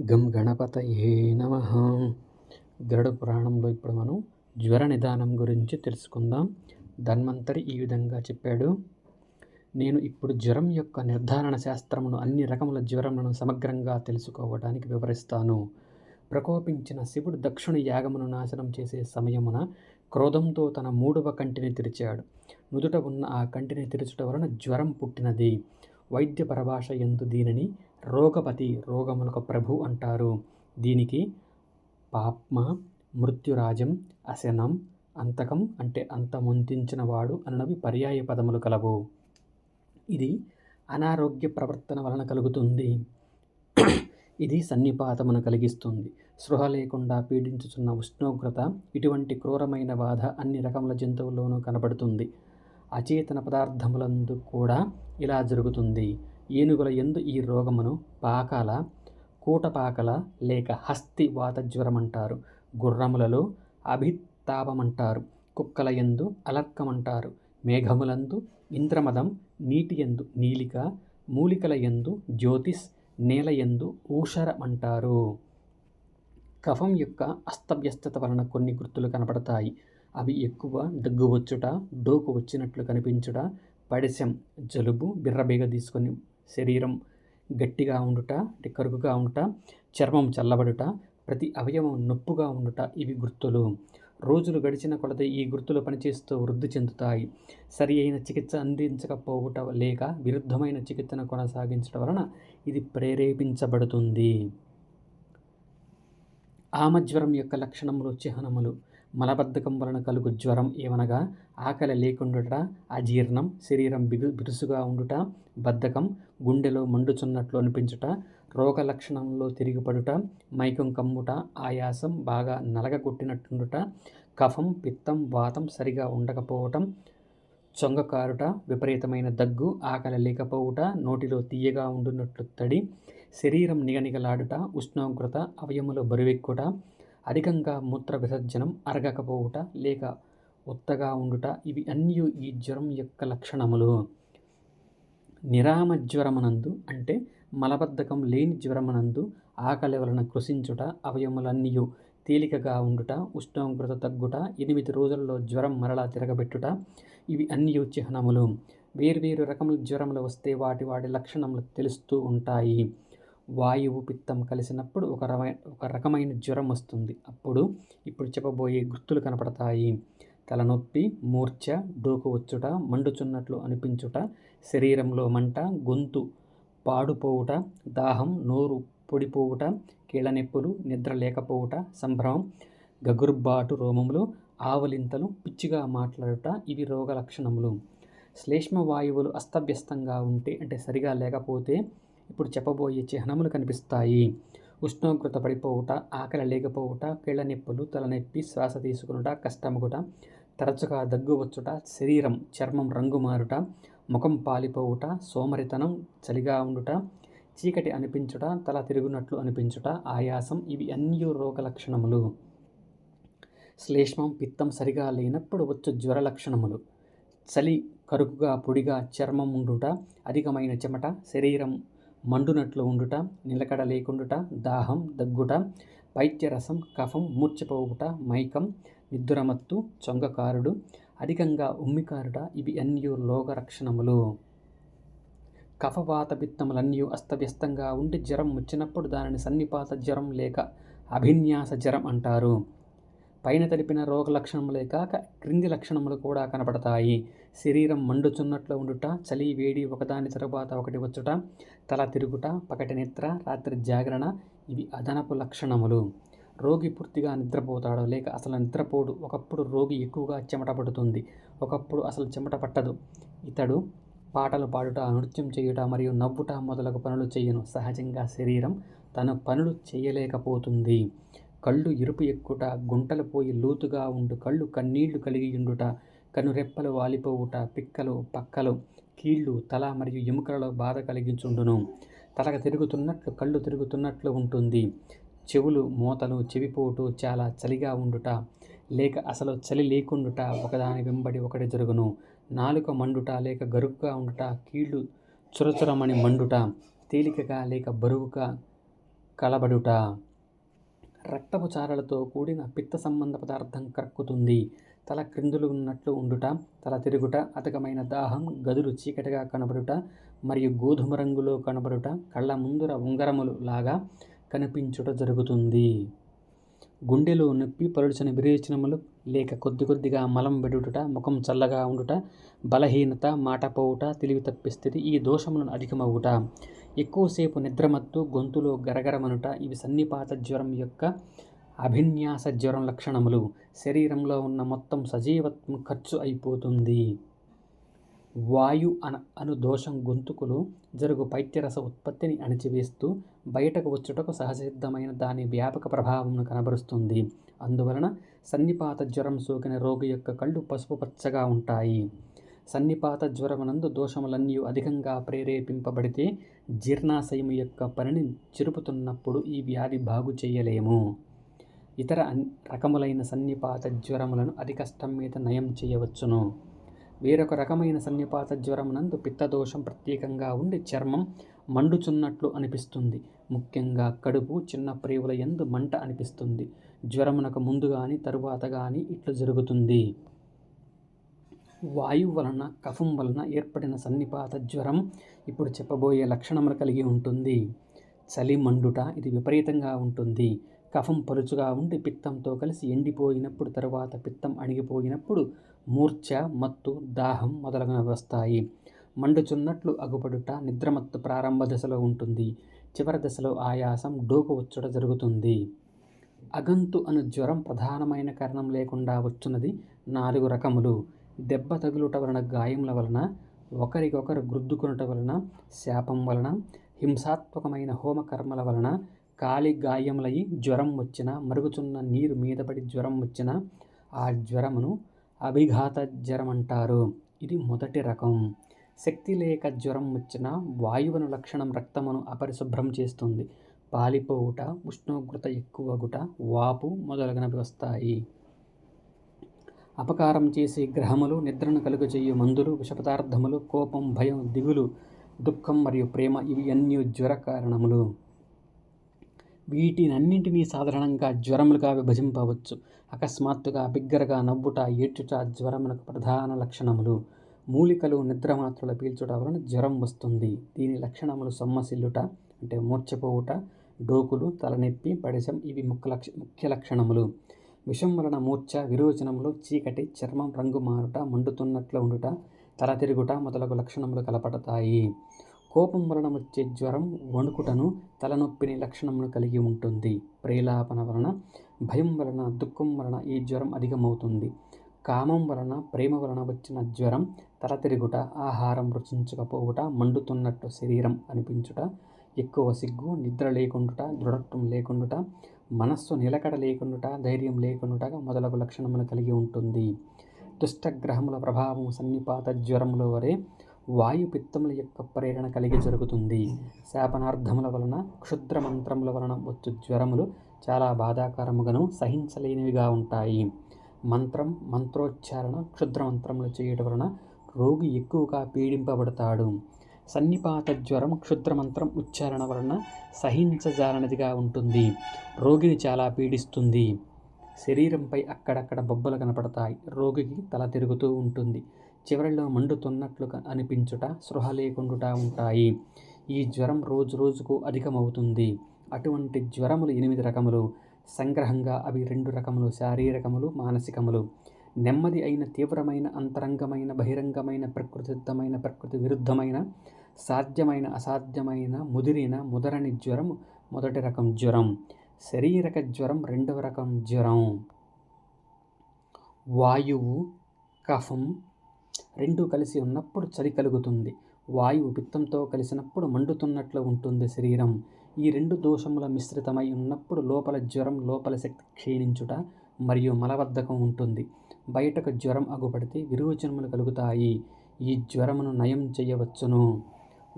గం గణపతయే నమ. గరుడ పురాణంలో ఇప్పుడు మనం జ్వర నిదానం గురించి తెలుసుకుందాం. ధన్వంతరి ఈ విధంగా చెప్పాడు. నేను ఇప్పుడు జ్వరం యొక్క నిర్ధారణ శాస్త్రమును అన్ని రకముల జ్వరములను సమగ్రంగా తెలుసుకోవడానికి వివరిస్తాను. ప్రకోపించిన శివుడు దక్షుని యాగమును నాశనం చేసే సమయమున క్రోధంతో తన మూడవ కంటిని తెరిచాడు. నుదుట ఉన్న ఆ కంటిని తెరచుట వలన జ్వరం పుట్టినది. వైద్య పరభాష ఎందు దీనిని రోగపతి రోగములకు ప్రభు అంటారు. దీనికి పాప్మ మృత్యురాజం అశనం అంతకం అంటే అంతమొందించిన వాడు అన్నవి పర్యాయ పదములు కలవు. ఇది అనారోగ్య ప్రవర్తన వలన కలుగుతుంది. ఇది సన్నిపాతమును కలిగిస్తుంది. స్పృహ లేకుండా పీడించుచున్న ఉష్ణోగ్రత ఇటువంటి క్రూరమైన బాధ అన్ని రకముల జంతువుల్లోనూ కనబడుతుంది. అచేతన పదార్థములందు కూడా ఇలా జరుగుతుంది. ఏనుగుల ఎందు ఈ రోగమును పాకాల కూటపాకల లేక హస్తి వాత జ్వరమంటారు. గుర్రములలో అభితాపమంటారు. కుక్కల ఎందు అలర్కమంటారు. మేఘములందు ఇంద్రమదం నీటి ఎందు నీలిక మూలికల ఎందు జ్యోతిష్ నేల ఎందు ఊషరమంటారు. కఫం యొక్క అస్తవ్యస్తత వలన కొన్ని గుర్తులు కనపడతాయి. అవి ఎక్కువ దగ్గు వచ్చుట డోకు వచ్చినట్లు కనిపించుట పడిశం జలుబు బిర్రబేగ తీసుకొని శరీరం గట్టిగా ఉండుట అంటే కరుకుగా ఉండుట చర్మం చల్లబడుట ప్రతి అవయవం నొప్పుగా ఉండుట ఇవి గుర్తులు. రోజులు గడిచిన కొలత ఈ గుర్తులు పనిచేస్తూ వృద్ధి చెందుతాయి. సరి అయిన చికిత్స అందించకపోవట లేక విరుద్ధమైన చికిత్సను కొనసాగించడం వలన ఇది ప్రేరేపించబడుతుంది. ఆమజ్వరం యొక్క లక్షణములు చిహ్నములు. మలబద్ధకం వలన కలుగు జ్వరం ఏమనగా ఆకలి లేకుండుట అజీర్ణం శరీరం బిగు బిరుసుగా ఉండుట బద్ధకం గుండెలో మండుచున్నట్లు అనిపించుట రోగ లక్షణంలో తిరిగిపడుట మైకం కమ్ముట ఆయాసం బాగా నలగగొట్టినట్టుండుట కఫం పిత్తం వాతం సరిగా ఉండకపోవటం చొంగకారుట విపరీతమైన దగ్గు ఆకలి లేకపోవుట నోటిలో తీయగా ఉండున్నట్లు తడి శరీరం నిగనిగలాడుట ఉష్ణోగ్రత అవయములు బరువెక్కుట అధికంగా మూత్ర విసర్జనం అరగకపోవుట లేక ఉత్తగా ఉండుట ఇవి అన్నీ ఈ జ్వరం యొక్క లక్షణములు. నిరామ జ్వరమనందు అంటే మలబద్ధకం లేని జ్వరమనందు ఆకలి వలన కృషించుట అవయములన్నీయు తేలికగా ఉండుట ఉష్ణోగ్రత తగ్గుట ఎనిమిది రోజుల్లో జ్వరం మరలా తిరగబెట్టుట ఇవి అన్నీ చిహ్నములు. వేర్వేరు రకముల జ్వరములు వస్తే వాటి వాటి లక్షణములు తెలుస్తూ ఉంటాయి. వాయువు పిత్తం కలిసినప్పుడు ఒక రకమైన ఒక రకమైన జ్వరం వస్తుంది. అప్పుడు ఇప్పుడు చెప్పబోయే గుర్తులు కనపడతాయి. తలనొప్పి మూర్ఛ డోకు వచ్చుట మండుచున్నట్లు అనిపించుట శరీరంలో మంట గొంతు పాడుపోవుట దాహం నోరు పొడిపోవుట కీళ్ళ నొప్పులు నిద్ర లేకపోవుట సంభ్రమం గగుర్బాటు రోమములు ఆవలింతలు పిచ్చిగా మాట్లాడుట ఇవి రోగ లక్షణములు. శ్లేష్మ వాయువులు అస్తవ్యస్తంగా ఉంటే అంటే సరిగా లేకపోతే ఇప్పుడు చెప్పబోయే చిహ్నములు కనిపిస్తాయి. ఉష్ణోగ్రత పడిపోవుట ఆకలి లేకపోవుట కీళ్ళ నొప్పులు తలనొప్పి శ్వాస తీసుకునుట కష్టముగుట తరచుగా దగ్గు వచ్చుట శరీరం చర్మం రంగు మారుట ముఖం పాలిపోవుట సోమరితనం చలిగా ఉండుట చీకటి అనిపించుట తల తిరుగునట్లు అనిపించుట ఆయాసం ఇవి అన్ని రోగ లక్షణములు. శ్లేష్మం పిత్తం సరిగా లేనప్పుడు వచ్చు జ్వర లక్షణములు. చలి కరుకుగా పొడిగా చర్మం ఉండుట అధికమైన చెమట శరీరం మండునట్లు ఉండుట నిలకడ లేకుండుట దాహం దగ్గుట పైత్యరసం కఫం మూర్చిపోవుట మైకం నిద్దురమత్తు చొంగకారుడు అధికంగా ఉమ్మికారుట ఇవి అన్యు లోక లక్షణములు కఫవాత పిత్తములన్నీ అస్తవ్యస్తంగా ఉండి జ్వరం వచ్చినప్పుడు దానిని సన్నిపాత జ్వరం లేక అభిన్యాస జ్వరం అంటారు. పైన తెలిపిన రోగ లక్షణములే కాక క్రింది లక్షణములు కూడా కనపడతాయి. శరీరం మండుచున్నట్లు ఉండుట చలి వేడి ఒకదాని తరువాత ఒకటి వచ్చుట తల తిరుగుట పకటి నిద్ర రాత్రి జాగరణ ఇవి అదనపు లక్షణములు. రోగి పూర్తిగా నిద్రపోతాడు లేక అసలు నిద్రపోడు. ఒకప్పుడు రోగి ఎక్కువగా చెమట పడుతుంది. ఒకప్పుడు అసలు చెమట పట్టదు. ఇతడు పాటలు పాడుట నృత్యం చేయుట మరియు నవ్వుట మొదలగు పనులు చేయను. సహజంగా శరీరం తన పనులు చేయలేకపోతుంది. కళ్ళు ఎరుపు ఎక్కుట గుంటలు పోయి లోతుగా ఉండు. కళ్ళు కన్నీళ్ళు కలిగి ఉండుట కనురెప్పలు వాలిపోవుట పిక్కలు పక్కలు కీళ్ళు తల మరియు ఎముకలలో బాధ కలిగించుండును. తలక తిరుగుతున్నట్లు కళ్ళు తిరుగుతున్నట్లు ఉంటుంది. చెవులు మూతలు చెవిపోటు చాలా చలిగా ఉండుట లేక అసలు చలి లేకుండుట ఒకదాని వెంబడి ఒకటి జరుగును. నాలుక మండుట లేక గరుగ్గా ఉండుట కీళ్ళు చురచురమని మండుట తేలికగా లేక బరువుగా కలబడుట. రక్తపు చారలతో కూడిన పిత్త సంబంధ పదార్థం కక్కుతుంది. తల క్రిందులు ఉన్నట్లు ఉండుట తల తిరుగుట అతకమైన దాహం గదులు చీకటిగా కనబడుట మరియు గోధుమ రంగులో కనబడుట కళ్ళ ముందుర ఉంగరములు లాగా కనిపించుట జరుగుతుంది. గుండెలో నొప్పి పలుచని విరేచనములు లేక కొద్ది కొద్దిగా మలం పెడుట ముఖం చల్లగా ఉండుట బలహీనత మాట పోవుట తెలివి తప్పి స్థితి ఈ దోషములను అధికమవుట ఎక్కువసేపు నిద్రమత్తు గొంతులో గరగరమనుట ఇవి సన్నిపాత జ్వరం యొక్క అభిన్యాస జ్వరం లక్షణములు. శరీరంలో ఉన్న మొత్తం సజీవత్వం ఖర్చు అయిపోతుంది. వాయు అన అను దోషం గొంతుకులు జరుగు పైత్యరస ఉత్పత్తిని అణిచివేస్తూ బయటకు వచ్చుటకు సహసిద్ధమైన దాని వ్యాపక ప్రభావంను కనబరుస్తుంది. అందువలన సన్నిపాత జ్వరం సోకిన రోగి యొక్క కళ్ళు పసుపు పచ్చగా ఉంటాయి. సన్నిపాత జ్వరమునందు దోషములన్నీ అధికంగా ప్రేరేపింపబడితే జీర్ణాశయము యొక్క పనిని చిరుపుతున్నప్పుడు ఈ వ్యాధి బాగు చేయలేము. ఇతర రకములైన సన్నిపాత జ్వరములను అతి కష్టం మీద నయం చేయవచ్చును. వేరొక రకమైన సన్నిపాత జ్వరమునందు పిత్తదోషం ప్రత్యేకంగా ఉండి చర్మం మండుచున్నట్లు అనిపిస్తుంది. ముఖ్యంగా కడుపు చిన్న ప్రేవుల ఎందు మంట అనిపిస్తుంది. జ్వరమునకు ముందు కానీ తరువాత కానీ ఇట్లు జరుగుతుంది. వాయువు వలన కఫం వలన ఏర్పడిన సన్నిపాత జ్వరం ఇప్పుడు చెప్పబోయే లక్షణములు కలిగి ఉంటుంది. చలి మండుట ఇది విపరీతంగా ఉంటుంది. కఫం పలుచుగా ఉండి పిత్తంతో కలిసి ఎండిపోయినప్పుడు తరువాత పిత్తం అణిగిపోయినప్పుడు మూర్ఛ మత్తు దాహం మొదలగునవి వస్తాయి. మండుచున్నట్లు అగుపడుట నిద్రమత్తు ప్రారంభ దశలో ఉంటుంది. చివరి దశలో ఆయాసం డోకు వచ్చుట జరుగుతుంది. అగంతు అను జ్వరం ప్రధానమైన కారణం లేకుండా వచ్చున్నది నాలుగు రకములు. దెబ్బ తగులుట వలన గాయముల వలన ఒకరికొకరు గుద్దుకునుట వలన శాపం వలన హింసాత్మకమైన హోమకర్మల వలన కాలి గాయములై జ్వరం వచ్చిన మరుగుచున్న నీరు మీద పడి జ్వరం వచ్చిన ఆ జ్వరమును అభిఘాత జ్వరం అంటారు ఇది మొదటి రకం. శక్తి లేక జ్వరం వచ్చిన వాయువును లక్షణం రక్తమును అపరిశుభ్రం చేస్తుంది. పాలిపోవుట ఉష్ణోగ్రత ఎక్కువగుట వాపు మొదలగునవి వస్తాయి. అపకారం చేసే గ్రహములు నిద్రను కలుగజేయు మందులు విషపదార్థములు కోపం భయం దిగులు దుఃఖం మరియు ప్రేమ ఇవి అన్ని జ్వర కారణములు. వీటినన్నింటినీ సాధారణంగా జ్వరములుగా విభజింపవచ్చు. అకస్మాత్తుగా బిగ్గరగా నవ్వుట ఏడ్చుట జ్వరమునకు ప్రధాన లక్షణములు. మూలికలు నిద్రమాత్రలు పీల్చుట వలన జ్వరం వస్తుంది. దీని లక్షణములు సొమ్మసిల్లుట అంటే మూర్చపోవుట డోకులు తలనొప్పి పడిశం ఇవి ముఖ్య లక్ష ముఖ్య లక్షణములు. విషం వలన మూర్ఛ విరోచనములు చీకటి చర్మం రంగు మారుట మండుతున్నట్లు ఉండుట తల తిరుగుట మొదలగు లక్షణములు కలపడతాయి. కోపం వలన వచ్చే జ్వరం వణుకుటను తలనొప్పిని లక్షణమును కలిగి ఉంటుంది. ప్రేలాపన వలన భయం వలన దుఃఖం వలన ఈ జ్వరం అధికమవుతుంది. కామం వలన ప్రేమ వలన వచ్చిన జ్వరం తల తిరుగుట ఆహారం రుచించకపోవుట మండుతున్నట్టు శరీరం అనిపించుట ఎక్కువ సిగ్గు నిద్ర లేకుండుట దృఢత్వం లేకుండుట మనస్సు నిలకడ లేకుండుట ధైర్యం లేకుండుటగా మొదలగు లక్షణములు కలిగి ఉంటుంది. దుష్టగ్రహముల ప్రభావం సన్నిపాత జ్వరముల వరే వాయు పిత్తముల యొక్క ప్రేరణ కలిగి జరుగుతుంది. శాపనార్థముల వలన క్షుద్ర మంత్రముల వలన వచ్చు జ్వరములు చాలా బాధాకరముగాను సహించలేనివిగా ఉంటాయి. మంత్రం మంత్రోచ్చారణ క్షుద్ర మంత్రములు చేయటం వలన రోగి ఎక్కువగా పీడింపబడతాడు. సన్నిపాత జ్వరం క్షుద్ర మంత్రం ఉచ్చారణ వలన సహించజాలనిదిగా ఉంటుంది. రోగిని చాలా పీడిస్తుంది. శరీరంపై అక్కడక్కడ బొబ్బలు కనపడతాయి. రోగికి తల తిరుగుతూ ఉంటుంది. చివరిలో మండుతున్నట్లు అనిపించుట స్పృహ లేకుండా ఉంటాయి. ఈ జ్వరం రోజు రోజుకు అధికమవుతుంది. అటువంటి జ్వరములు ఎనిమిది రకములు. సంగ్రహంగా అవి రెండు రకములు. శారీరకములు మానసికములు. నెమ్మది అయిన తీవ్రమైన అంతరంగమైన బహిరంగమైన ప్రకృతిద్దమైన ప్రకృతి విరుద్ధమైన సాధ్యమైన అసాధ్యమైన ముదిరిన ముదరని జ్వరం మొదటి రకం జ్వరం. శరీరక జ్వరం రెండవ రకం జ్వరం. వాయువు కఫం రెండు కలిసి ఉన్నప్పుడు చలి కలుగుతుంది. వాయువు పిత్తంతో కలిసినప్పుడు మండుతున్నట్లు ఉంటుంది శరీరం. ఈ రెండు దోషముల మిశ్రితమై ఉన్నప్పుడు లోపల జ్వరం లోపల శక్తి క్షీణించుట మరియు మలబద్ధకం ఉంటుంది. బయటకు జ్వరం అగుపడితే విరోచనములు కలుగుతాయి. ఈ జ్వరమును నయం చేయవచ్చును.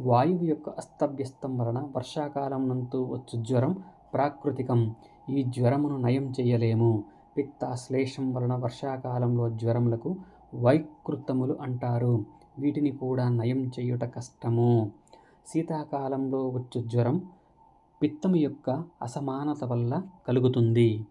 వాయువు యొక్క అస్తవ్యస్తం వలన వర్షాకాలం నందు వచ్చు జ్వరం ప్రాకృతికం. ఈ జ్వరమును నయం చేయలేము. పిత్త శ్లేషం వలన వర్షాకాలంలో జ్వరములకు వైకృతములు అంటారు. వీటిని కూడా నయం చేయుట కష్టము. శీతాకాలంలో వచ్చు జ్వరం పిత్తము యొక్క అసమానత వల్ల కలుగుతుంది.